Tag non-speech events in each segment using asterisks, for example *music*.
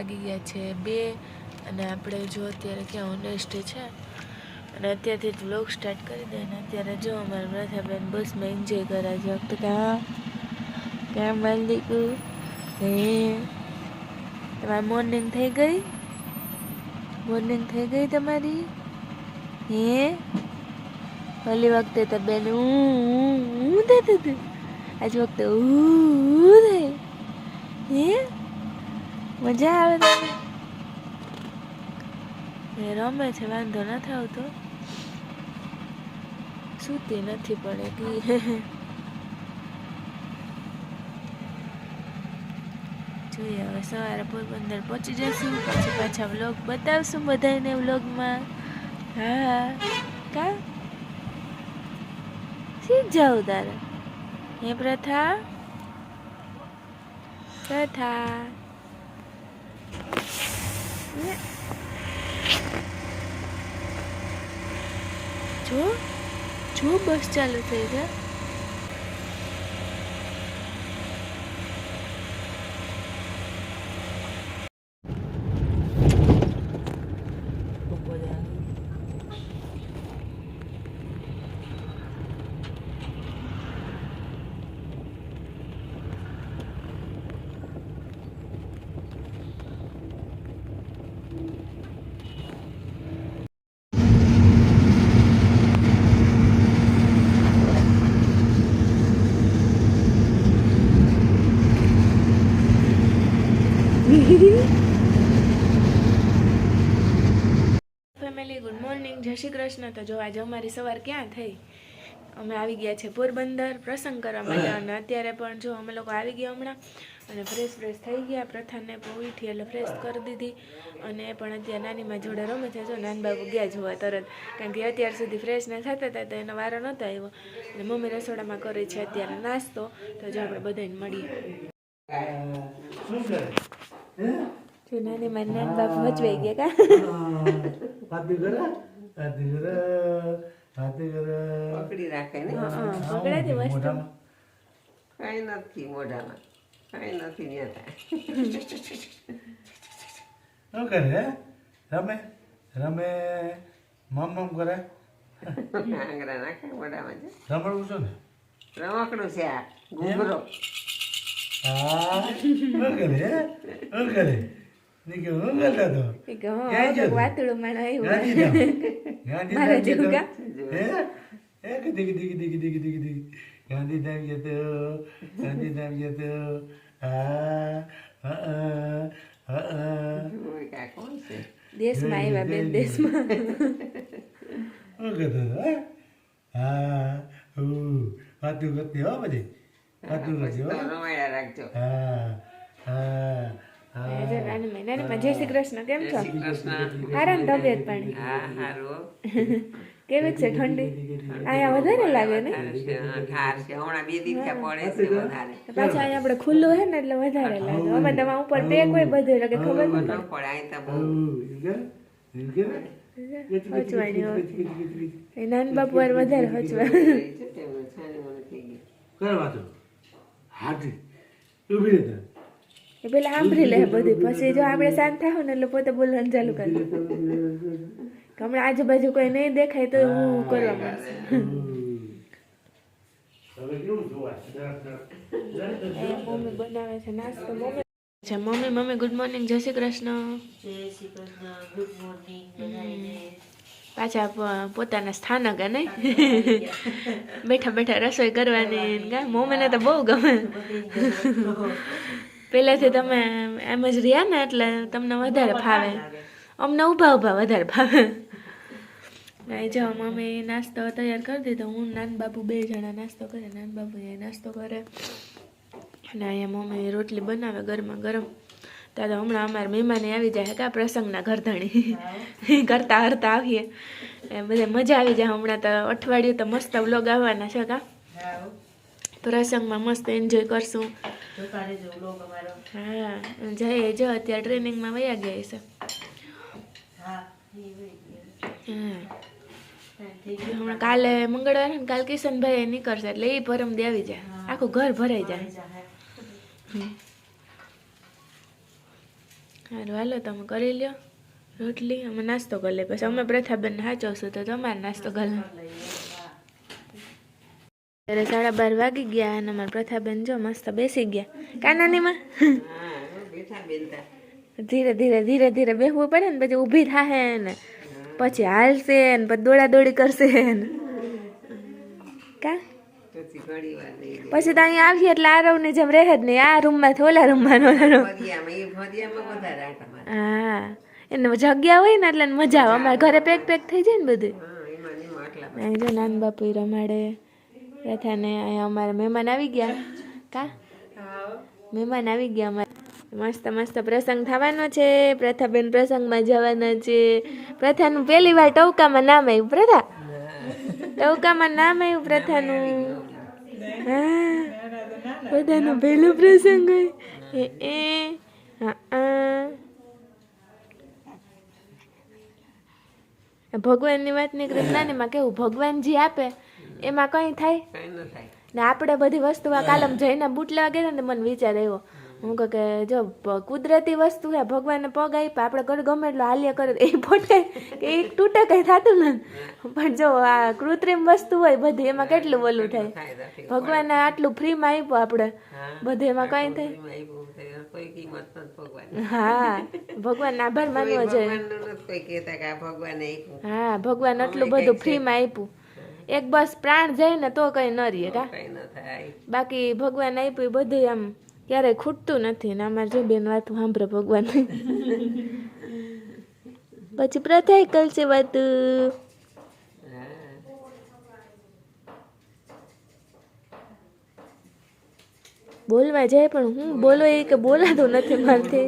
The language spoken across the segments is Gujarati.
વાગી ગયા છે બે અને આપણે જો અત્યારે ક્યાં ઓનેસ્ટ છે. અને અત્યારથી જ વ્લોગ સ્ટાર્ટ કરી દે ને અત્યારે જો અમારા પ્રથાબેન બસમાં એન્જોય કરે છે. તો ક્યાં ક્યાં માલિકુ હે. તમારી મોર્નિંગ થઈ ગઈ? મોર્નિંગ થઈ ગઈ તમારી? હે? પહેલી વખતે તો બેન થતું હતું. આજ વખતે હું થઈ હે? મજા આવે તમને એ રમે છે, વાંધો નથી આવતો. સૂતી નથી પડે કે *laughs* જોઈએ હવે સવારે પોરબંદર પહોંચી જશું પછી પાછા વ્લોગ બતાવશું બધાને વ્લોગમાં. હા, કા? શીખ જાઉં તારે? હે પ્રથા? પ્રથા. જો જો બસ ચાલુ થઈ છે ફેમિલી ગુડ મોર્નિંગ જય શ્રી કૃષ્ણ તો જો આજે અમારી સવાર ક્યાં થઈ? અમે આવી ગયા છે પોરબંદર પ્રસંગ કરવા માટે. અને અત્યારે પણ જો અમે લોકો આવી ગયા હમણાં અને ફ્રેશ ફ્રેશ થઈ ગયા. પ્રથાને પણ ઉઠી એટલે ફ્રેશ કરી દીધી. અને એ પણ અત્યારે નાનીમાં જોડે રમે છે. જો નાનબાબુ ગયા જોવા તરત. કારણ કે અત્યાર સુધી ફ્રેશ ને થતા હતા તો એનો વારો નહોતો આવ્યો. અને મમ્મી રસોડામાં કરે છે અત્યારે નાસ્તો. તો જો આપણે બધાને મળીએ. જો નાની માં નાન બાપુ હચવાઈ ગયા કા? હાથી કરે હાથી કરે હાથી કરે પકડી રાખે ને હા પકડાતી મસ્ત કઈ નથી મોઢામાં કઈ નથી ન્યા શું કરે હે રમે રમે મમ મમ કરે આંગળા નાખે મોઢામાં રમડવું છું ને રમકડું છે આ ઘૂઘરો હા શું કરે હે શું કરે ની કે હું કરતા તો એ કે હા? વાતુડું માણો આવ્યું ગાંધીધામ ગયો? જેવું તો? કા? હે? હે? કીધી કીધી કીધી કીધી કીધી કીધી ગાંધીધામ ગયો તો ગાંધીધામ ગયો તો હા હા હા હા દેશમાં આવ્યા બેન દેશમાં. શું કહેતો હતો હા? હું વાતું કરતી હો બધી? વાતું કરતી હો? હા હા હા. નાની માં જય શ્રી કૃષ્ણ કેમ છો? શ્રી હારા ને તબિયત પાણી? હા હારું. કેવીક છે ઠંડી? અહીંયા વધારે લાગે ને? પાછા અહીંયા આપણે ખુલ્લું હે ને એટલે વધારે લાગે. અમે તમારા ઉપર બે હોય બધે લાગે કે? ખબર ન પડે નાન બાપુ વાર વધારે હચવા. કરવા તો હાથી ઊભી રહેતા પેલા સાંભળી લે બધી. પછી જો આપણે શાંત થાવ ને એટલે પોતે બોલવાનું ચાલુ કરી કે હમણાં આજુબાજુ કોઈ નહીં દેખાય તો હું કરવા માંડશે હવે એ મમ્મી બનાવે છે નાસ્તો મમ્મી. છે મમ્મી મમ્મી ગુડ મોર્નિંગ જય શ્રી કૃષ્ણ. પાછા પોતાના સ્થાનક નહીં બેઠા બેઠા રસોઈ કરવાની ને મમ્મીને તો બહુ ગમે. પહેલેથી તમે એમ જ રહ્યા ને એટલે તમને વધારે ફાવે અમને ઊભા ઊભા વધારે ફાવે નહીં જો મમ્મી નાસ્તો તૈયાર કરી દીધો. હું નાન બાબુ બે જણા નાસ્તો કરે નાન બાબુ એ નાસ્તો કરે. અને અહીંયા મમ્મી રોટલી બનાવે ગરમા ગરમ. ત્યાં તો હમણાં અમારા મહેમાને આવી જાય કા પ્રસંગના ઘરધણી. *laughs* કરતા હરતા આવીએ. એ બધે મજા આવી જાય. હમણાં તો અઠવાડિયું તો મસ્ત વ્લોગ આવવાના છે કા? પ્રસંગમાં મસ્ત એન્જોય કરશું. હા જઈએ જો અત્યારે ટ્રેનિંગમાં વયા ગયા છે. હમણાં કાલે મંગળવારે ને કાલે કિશનભાઈ નીકળશે એટલે એ પરમ દે આવી જાય આખું ઘર ભરાઈ જાય. સારું હાલો તમે કરી લ્યો રોટલી. અમે નાસ્તો કરી લે પછી અમે પ્રથાબેન સાચવશું તો તમારે નાસ્તો કરી ત્યારે સાડા બાર વાગી ગયા અને અમારા પ્રથાબેન જો મસ્ત બેસી ગયા. કાનાનીમાં ધીરે ધીરે ધીરે ધીરે બેસવું પડે ને પછી ઊભી થાહે ને પછી હાલશે ને પછી દોડા દોડી કરશે ને. કા? પછી તો અહીંયા આવીએ એટલે આ રૂમની જેમ રહે જ નહીં. આ રૂમમાંથી ઓલા રૂમમાં ઓલા રૂમ હા. એને જગ્યા હોય ને એટલે મજા આવે. અમારે ઘરે પેક પેક થઈ જાય ને બધું ને જો નાન બાપુ રમાડે. પ્રથાને અહીંયા અમારા મહેમાન આવી ગયા. કા? મહેમાન આવી ગયા અમારે. મસ્ત મસ્ત પ્રસંગ થવાનો છે. પ્રથાબેન પ્રસંગમાં જવાના છે. પ્રથાનું પહેલી વાર ટવકામાં નામ આવ્યું પ્રથા? ટવકામાં નામ આવ્યું પ્રથાનું. હા. બધાનું પહેલું પ્રસંગ હોય. એ હા આ. ભગવાનની વાત નીકળે નાનીમાં કેવું? ભગવાન જે આપે. એમાં કંઈ થાય? કાંઈ ન થાય. ને આપણે બધી વસ્તુ આ કાલમ જઈને બૂટ લેવા ગયા ને મને વિચાર આવ્યો. હું કહું કે જો કુદરતી વસ્તુ છે ભગવાનને પગ આપ્યા આપણે ઘર ગમે એટલો હાલ્યા કરે એ પોતે કે એ તૂટે કંઈ થતું નથી. પણ જો આ કૃત્રિમ વસ્તુ હોય બધી એમાં કેટલું ઓલું થાય? ભગવાનને આટલું ફ્રીમાં આપ્યું આપણે. હા બધે એમાં કંઈ થાય? ભગવાન હા ભગવાનનો આભાર માનવો જોઈએ. ભગવાને હા ભગવાન આટલું બધું ફ્રીમાં આપ્યું. એક બસ પ્રાણ જાય ને તો કઈ ન રહીએ કા બાકી ભગવાન આપ્યું બધું આમ ક્યારેય ખૂટતું નથી ને અમારે જો બેન વાત સાંભળે ભગવાન. પછી પ્રથા કલશે વાત. બોલવા જાય પણ હું બોલો. એ કે બોલાતું નથી મારથી.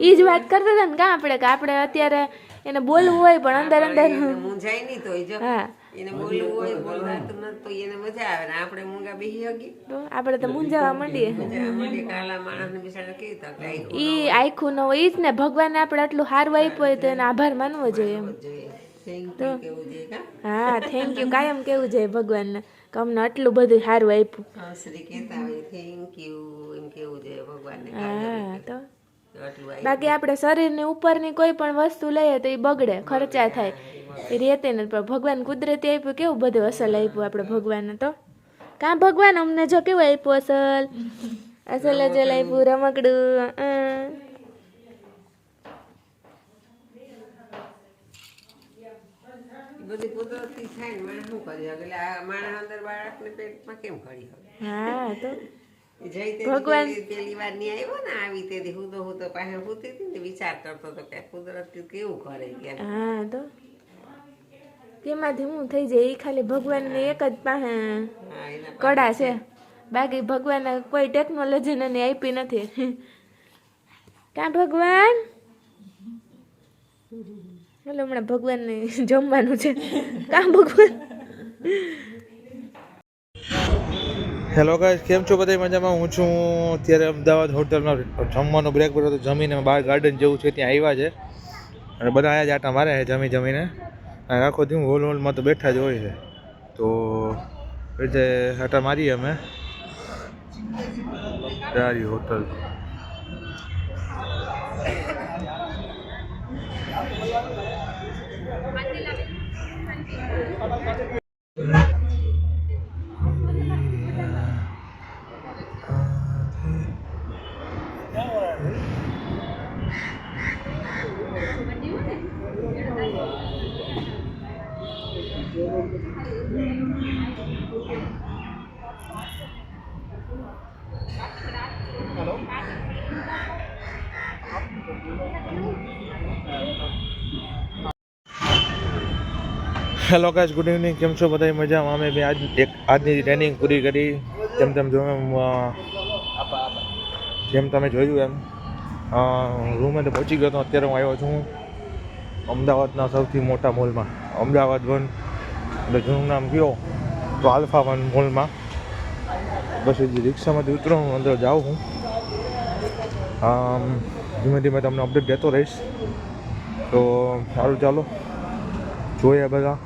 એ જ વાત કરતા હતા ને કાં આપણે કે આપણે અત્યારે એને બોલવું હોય પણ અંદર અંદર મૂંઝાય નહીં તો જો હા. એને બોલવું હોય બોલવાતું ન તો એને મજા આવે ને આપણે મૂંગા બેહી હગી તો આપણે તો મૂંઝાવા માંડીએ. કાલા માણસને બિચારા કેવી તક ઈ આખું ન હોય ઈ જ ને ભગવાનને આપણે આટલું સારું આપ્યું હોય તો એને આભાર માનવો જોઈએ એમ. જોઈએ. થેન્ક યુ કેવું હા થેન્ક યુ કાયમ કેવું છે ભગવાનને? કે અમને આટલું બધું સારું આપ્યું. શ્રી કહેતા હોય થેન્ક યુ એમ કેવું છે ભગવાનને હા તો. બાકી આપણે શરીરની ઉપરની કોઈ પણ વસ્તુ લઈએ તો એ બગડે ખર્ચા થાય. એ રહેતે નથી પણ ભગવાન કુદરતી આપ્યું કેવું બધું અસલ આપ્યું આપણે ભગવાનને તો? કાં ભગવાન અમને જો કેવું આપ્યું અસલ? અસલ જ આપ્યું રમકડું. બધી કુદરતી થાય ને માણસ શું કરી શકે? એટલે આ માણસ અંદર બાળકને પેટમાં કેમ કરી શકે? હા તે ભગવાન- પેલી- વારની આવ્યો ને આવી તેથી હું તો હું તો પાસે હુતી હતી ને વિચાર કરતો હતો કે કુદરત કેવું કરે કે હા તો તેમાંથી હું થઈ જાય એ ખાલી ભગવાનની એક જ પાસે કડા છે. બાકી ભગવાને કોઈ ટેકનોલોજી ને આપી નથી. કાં ભગવાન? હાલો હમણાં ભગવાનને જમવાનું છે. કાં ભગવાન? હેલો ગાઈસ કેમ છો બધા મજામાં? હું છું અત્યારે અમદાવાદ હોટલમાં જમવાનો બ્રેક પડ્યો તો જમીને બહાર ગાર્ડન જેવું છે, ત્યાં આવ્યા છે. અને બધા અહીંયા જ આટા મારે છે, જમી જમીને. અને આખો દી હોલ હોલમાં તો બેઠા જ હોય છે. તો એટલે આટા મારીએ અમે. સારી hotel. Hello guys, good evening. કેમ છો બધા? મજામાં? અમે બી આજ એક આજની ટ્રેનિંગ પૂરી કરી, જેમ તેમ જો જેમ તમે જોયું એમ. રૂમે તો પહોંચી ગયો તો અત્યારે હું આવ્યો છું અમદાવાદના સૌથી મોટા મોલમાં. અમદાવાદ વન, એટલે જૂનું નામ કયો? તો આલ્ફા વન મોલમાં. બસ હજી રિક્ષામાંથી ઉતરો, હું અંદર જાઉં હું ધીમે ધીમે તમને અપડેટ દેતો રહીશ. તો સારું ચાલો. જોઈએ બધા.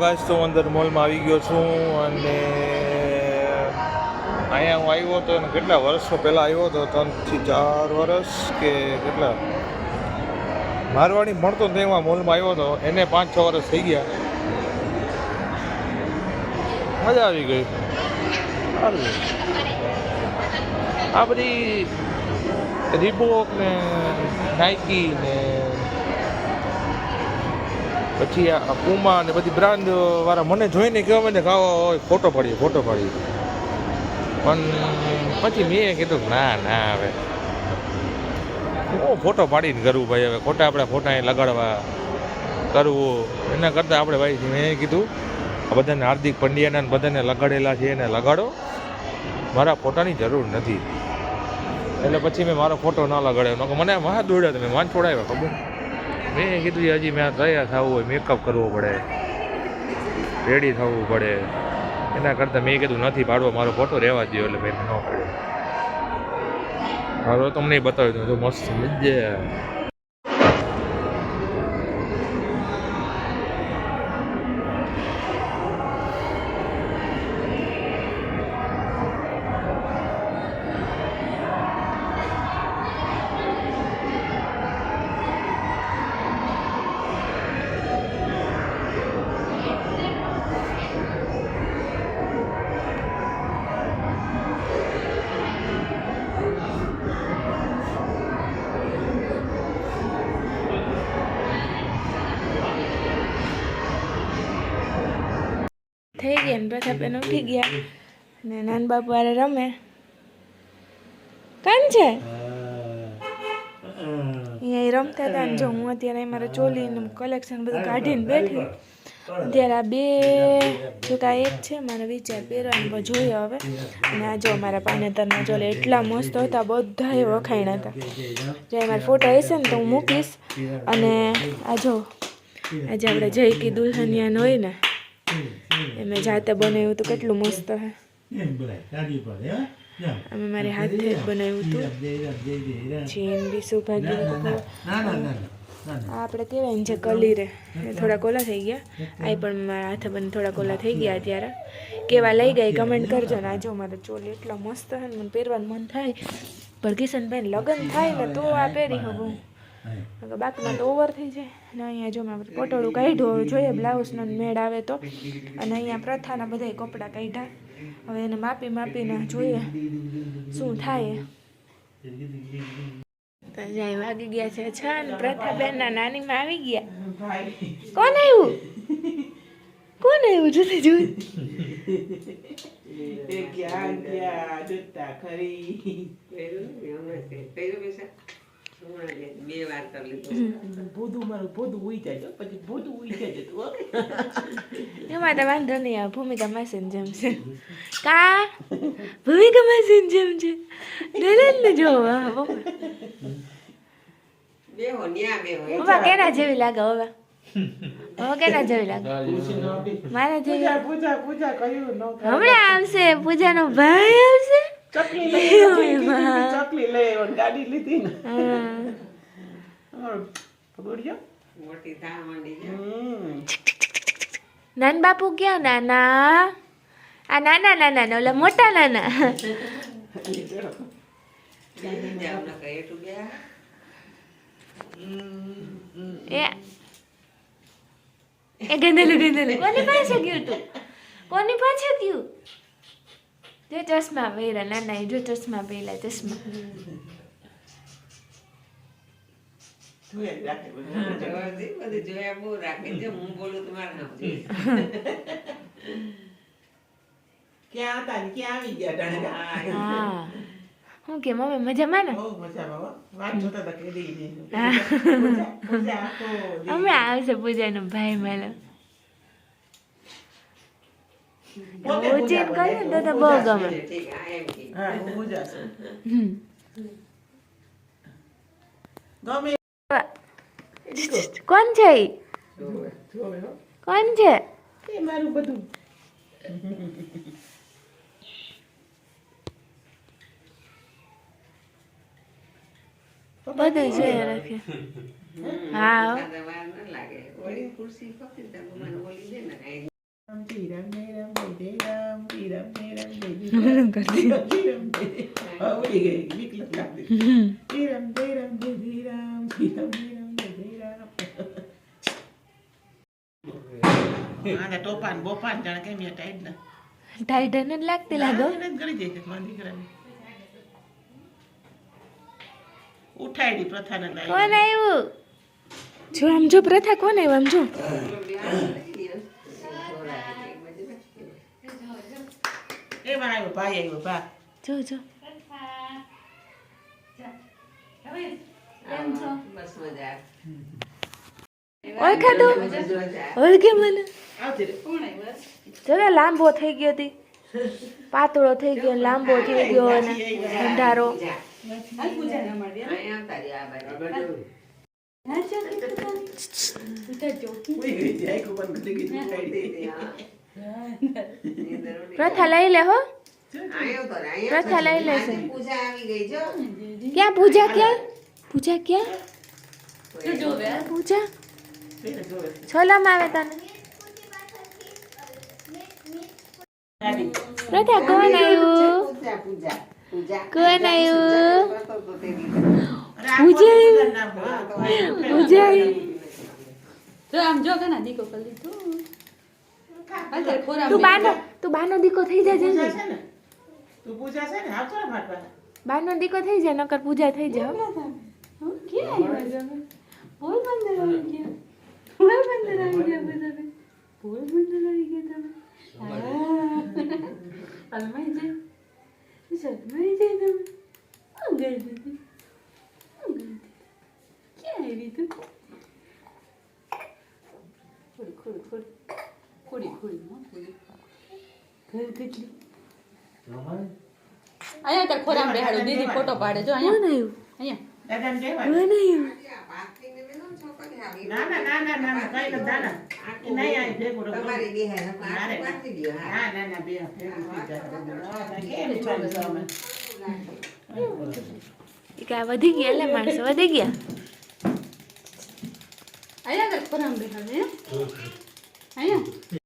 હેલો તો અંદર મોલમાં આવી ગયો છું અને અહીંયા હું આવ્યો હતો અને કેટલા વર્ષો પહેલાં આવ્યો હતો? ત્રણથી ચાર વર્ષ કે કેટલા? મારવાડી મળતો ને એમાં મોલમાં આવ્યો હતો. એને પાંચ છ વર્ષ થઈ ગયા. મજા આવી ગઈ. આ બધી રીબોક ને નાઇકી ને પછી આ પુમા ને બધી બ્રાન્ડ વાળા મને જોઈને કહેવા મને હોય ફોટો પાડીએ ફોટો પાડીએ. પણ પછી મેં કીધું, ના ના હવે. હું ફોટો પાડીને કરવું ભાઈ, હવે ખોટા આપણે ફોટા અહીં લગાડવા કરવું એના કરતાં આપણે ભાઈ મેં કીધું, આ બધાને હાર્દિક પંડ્યાના બધાને લગાડેલા છે એને લગાડો. મારા ફોટાની જરૂર નથી. એટલે પછી મેં મારો ફોટો ના લગાડ્યો. મને વાહ દોડ્યા તમે વાંચ છોડાવ્યા ખબર. મેં કીધું હજી મેં તૈયાર થવું હોય મેકઅપ કરવો પડે રેડી થવું પડે. એના કરતાં મેં કીધું નથી પાડવો, મારો ફોટો રહેવા દો એટલે મેં ન પાડ્યો. મારો તમને બતાવી દઉં તો મસ્ત મજા થઈ ગયા ને પ્રથા બેન ઉઠી ગયા. ને નાન બાપુ આરે રમે. કામ છે? અહીંયા રમતા હતા ને જો હું અત્યારે મારા ચોલીનું કલેક્શન બધું કાઢીને બેઠી. ત્યારે આ બે, જો કાંઈ એક છે, મારો વિચાર પહેરવાનું જોઈએ હવે. અને આ જો મારા પાનેતરના ચોલે એટલા મસ્ત હતા, બધા એ વખાણ હતા. જે મારા ફોટો હશે ને તો હું મૂકીશ. અને આ જો આજે આપણે જય કી દુલ્હનિયાન હોય ને મેં જાતે બનાવ્યું હતું કેટલું મસ્ત હે. હા. અમે મારી હાથે જ બનાવ્યું હતું. ચેન બી સૌભાગ્ય આપણે કહેવાય ને જે કલી રે થોડા કોલા થઈ ગયા. આ પણ મારા હાથે બને થોડા કોલા થઈ ગયા અત્યારે. કેવા લઈ ગઈ કમેન્ટ કરજો ને. આ જો મારો ચોલી એટલો મસ્ત હે મને પહેરવાનું મન થાય. પણ કિશનભાઈ લગ્ન થાય ને તો આ પહેરી નકર બાકીમાં તો ઓવર થઈ જાય. અને અહીંયા જો મેં પોટોળું કાઢ્યું હવે જોઈએ બ્લાઉઝનો મેળ આવે તો. અને અહીંયા પ્રથાના બધા કપડાં કાઢ્યા. હવે એને માપી માપીને જોઈએ શું થાય. તો જાય વાગી ગયા છે છ ને પ્રથાબેનના નાનીમાં આવી ગયા. કોણ આવ્યું? કોણ આવ્યું? જોતે જોઈ બે વાર કરી લીધું. ભૂદું મારું ભૂદું ઉઈ જાય પછી ભૂદું ઉઈ જાય તું, એમાં તો વાંધો નહીં આવે ભૂમિકા માસીને જેમ છે. કા? ભૂમિકા માસીને જેમ છે. દરેક ને જો બેહો. ન્યા બેહો. પપ્પા કેના જેવી લાગે હવે? હવે કેના જેવી લાગે? મારા જેવી પૂજા પૂજા પૂજા કર્યું. હમણાં આવશે પૂજાનો ભાઈ આવશે? ચકલી લઈ ચકલી લઈ આવ્યો ગાડી લીધી ને. નાન બાપુ ક્યાં? નાના. આ નાના નાના ને ઓલા મોટા નાના. એ એ ગંદેલું ગંધેલું. કોની પાસે ગયું તું? કોની પાસે ગયું? જો ચશ્મા પહેર્યા નાના જો ચશ્મા પહેર્યા ચશ્મા હું કે મમ્મી મજામાં ને? હમણાં *laughs* આવશે પૂજાનો ભાઈ મારો તો તો બહુ ગમે. છું. કોણ છે કોણ છે? મારું બધું. રાખીએ હા લાગે. ખુરશી ટોપાન બોપાન જાણે કેમ ટાઈટ ના ટાઈટ નથી લાગતી લાગો ગળી જાય મારા દીકરાને ઉઠાડી પ્રથાને કોણ આવ્યું જો આમ જો પ્રથા કોણ આવ્યું આમ જો એમાં આવ્યો ભાઈ આવ્યો બા જો જો. ઓળખાતું ઓળખે મને? આવતી રે. જો ને લાંબો થઈ ગયો હતી પાતળો થઈ ગયો લાંબો થઈ ગયો અને ઢંઢારો અહીંયા *laughs* પ્રથા લઈ લે હો. આયો તો રે, આયો પ્રથા લઈ લેશે આજે પૂજા આવી ગઈ જો. ક્યાં પૂજા ક્યાં? પૂજા ક્યાં? પૂજા? છોલા માં આવે તને? પ્રથા કોણ આવ્યું પૂજા પૂજા પૂજા. કોણ આવ્યું પૂજા? પૂજા તો આમ જો કના દીકો કરી અત્યારે ખોરાક તું બાનો તું બાનો દીકો થઈ જાય જલ્દી છે ને? તું પૂજા છે ને? આવતો ફાટવા બાનો દીકો થઈ જાય નકર પૂજા થઈ જાય હું. ક્યાં આવ્યો બોલ. બંદર આવી ગયા. બોલ બંદર આવી ગયો બધા બોલ બંદર આવી ગયો તમે. અલમાઈ જાય શરમાઈ જાય તમે. હું ગઈ દીધી? હું ગઈ દીધી? ક્યાં આવી તું? ખોડ ખોડ ખોડી. ખોડી ખોડી ઘર કેટલી? અહીંયા તાર ખોરામ બેહાડો દીદી ફોટો પાડે જો અહીંયા. મેલો ને. ના ના ના ના કઈ નહીં. તમારી બે હે, બે કે વધી ગયા એટલે માણસો વધી ગયા. અહીંયા ખોરામ બેહાડે અહીંયા.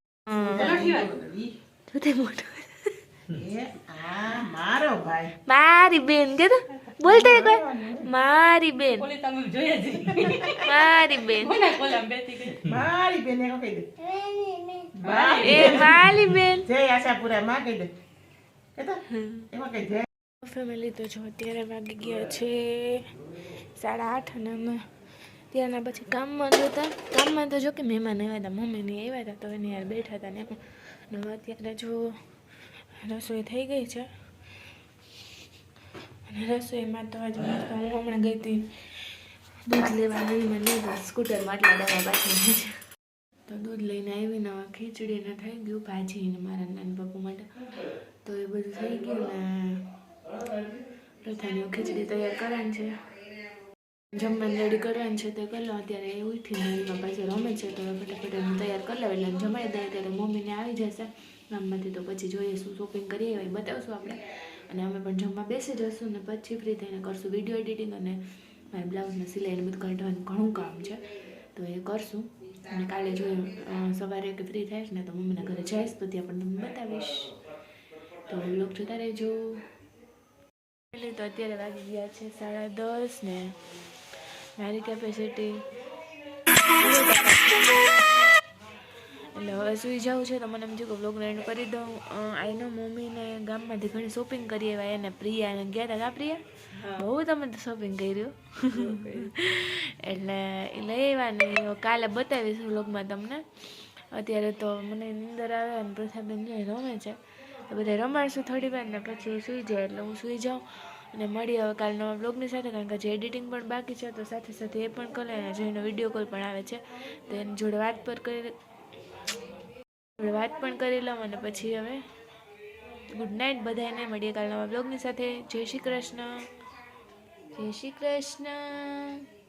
મારો ભાઈ. મારી બેન કે બોલતા કોઈ મારી બેન. મારી બેન. મારી બેને એ મારી બેન. જય આશાપુરા માં કહી દે. કેતો એમાં કઈ જય ફેમિલી તો જો અત્યારે વાગી ગયા છે સાડા આઠ અને અમે ત્યારના પછી કામમાં જતા કામમાં તો જો કે મહેમાન આવ્યા હતા મમ્મીની આવ્યા હતા, તો એની યાર બેઠા હતા ને એમાં અત્યારે જો રસોઈ થઈ ગઈ છે. અને રસોઈમાં તો આજે મસ્ત હું હમણાં ગઈ હતી દૂધ લેવા નળીમાં લીધા સ્કૂટરમાં આટલા ડબ્બા બાકી તો દૂધ લઈને આવીને હવે ખીચડીને થઈ ગયું ભાજીને મારા નાના પપ્પા માટે. તો એ બધું થઈ ગયું ને પ્રથાની ખીચડી તૈયાર કરવાની છે. જમવાનું રેડી કરવાનું છે તે કરી લો. અત્યારે એ ઉઠી મમ્મી પાછળ રમે છે તો ફટાફટ એમ તૈયાર કરી લેવા એટલે જમાઈ દઈએ ત્યારે મમ્મીને આવી જશે. ગામમાંથી તો પછી જોઈએ શું શોપિંગ કરીએ એ બતાવશું આપણે. અને અમે પણ જમવા બેસી જશું ને પછી ફ્રી થઈને કરશું વીડિયો એડિટિંગ અને મારા બ્લાઉઝને સિલાઈને બધું કાઢવાનું ઘણું કામ છે. તો એ કરશું. અને કાલે જો સવારે કે ફ્રી થાય ને તો મમ્મીના ઘરે જઈશ તો ત્યાં પણ તમને બતાવીશ. તો લોક જોતા રહેજો એટલે તો અત્યારે વાગી ગયા છે સાડા દસ ને મારી કેપેસિટી એટલે હવે સુઈ જવું છે તો મને એમ થયું કે બ્લોગને એન્ડ કરી દઉં. આઈ નો મમ્મીને ગામમાંથી ઘણી શોપિંગ કરી એવા એને પ્રિયા એને ગયા હતા કા પ્રિયા? બહુ તમે તો શોપિંગ કર્યું. *laughs* એટલે એ લઈ આવ્યા ને કાલે બતાવીશ બ્લોગમાં તમને. અત્યારે તો મને નીંદર આવે અને પ્રથાબેન રમે છે. બધા રમાડશું થોડી વાર ને પછી સુઈ જાય એટલે હું સુઈ જાઉં. અને મળી હવે કાલે નવા બ્લોગની સાથે, કારણ કે જે એડિટિંગ પણ બાકી છે, તો સાથે સાથે એ પણ કરે અને જેનો વીડિયો કોલ પણ આવે છે. તો એની જોડે વાત પર કરી જોડે વાત પણ કરી લઉં અને પછી હવે ગુડ નાઇટ બધાને મળીએ કાલે નવા બ્લોગની સાથે. જય શ્રી કૃષ્ણ. જય શ્રી કૃષ્ણ.